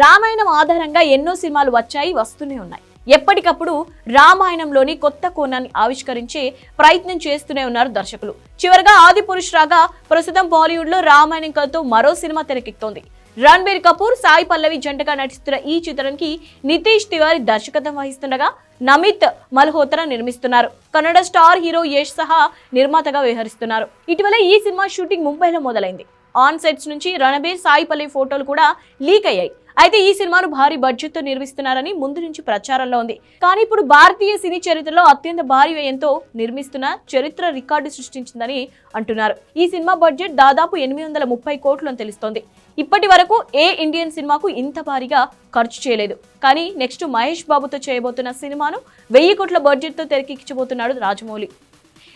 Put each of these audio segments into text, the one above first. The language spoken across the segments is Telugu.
రామాయణం ఆధారంగా ఎన్నో సినిమాలు వచ్చాయి వస్తూనే ఉన్నాయి. ఎప్పటికప్పుడు రామాయణంలోని కొత్త కోణాన్ని ఆవిష్కరించే ప్రయత్నం చేస్తూనే ఉన్నారు దర్శకులు. చివరగా ఆది పురుష్ రాగా ప్రస్తుతం బాలీవుడ్లో రామాయణం కథతో మరో సినిమా తెరకెక్కుతోంది రణబీర్ కపూర్ సాయి పల్లవి జంటగా నటిస్తున్న ఈ చిత్రానికి నితీష్ తివారి దర్శకత్వం వహిస్తుండగా నమిత్ మల్హోత్రా నిర్మిస్తున్నారు. కన్నడ స్టార్ హీరో యష్ సహా నిర్మాతగా వ్యవహరిస్తున్నారు. ఇటీవల ఈ సినిమా షూటింగ్ ముంబైలో మొదలైంది. ఆన్ సెట్స్ నుంచి రణబీర్ సాయి పల్లవి ఫోటోలు కూడా లీక్ అయ్యాయి. అయితే ఈ సినిమాను భారీ బడ్జెట్తో నిర్మిస్తున్నారని ముందు నుంచి ప్రచారంలో ఉంది. కానీ ఇప్పుడు భారతీయ సినీ చరిత్రలో అత్యంత భారీ వ్యయంతో నిర్మిస్తున్న చరిత్ర రికార్డు సృష్టించిందని అంటున్నారు. ఈ సినిమా బడ్జెట్ దాదాపు ఎనిమిది వందల ముప్పై కోట్లు అని తెలుస్తోంది. ఇప్పటి వరకు ఏ ఇండియన్ సినిమాకు ఇంత భారీగా ఖర్చు చేయలేదు. కానీ నెక్స్ట్ మహేష్ బాబుతో చేయబోతున్న సినిమాను వెయ్యి కోట్ల బడ్జెట్తో తెరకెక్కించబోతున్నాడు రాజమౌళి.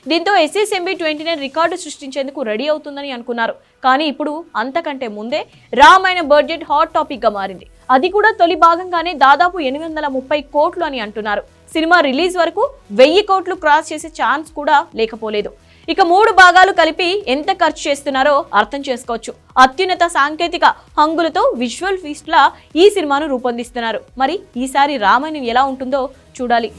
దీంతో ఎస్ఎస్ఎంబి ట్వంటీ నైన్ రికార్డు సృష్టించేందుకు రెడీ అవుతుందని అనుకున్నారు. కానీ ఇప్పుడు అంతకంటే ముందే రామాయణ బడ్జెట్ హాట్ టాపిక్గా మారింది. అది కూడా తొలి భాగంగానే దాదాపు ఎనిమిది వందల ముప్పై కోట్లు అని అంటున్నారు. సినిమా రిలీజ్ వరకు వెయ్యి కోట్లు క్రాస్ చేసే ఛాన్స్ కూడా లేకపోలేదు. ఇక మూడు భాగాలు కలిపి ఎంత ఖర్చు చేస్తున్నారో అర్థం చేసుకోవచ్చు. అత్యున్నత సాంకేతిక హంగులతో విజువల్ ఫీస్ట్లా ఈ సినిమాను రూపొందిస్తున్నారు. మరి ఈసారి రామాయణం ఎలా ఉంటుందో చూడాలి.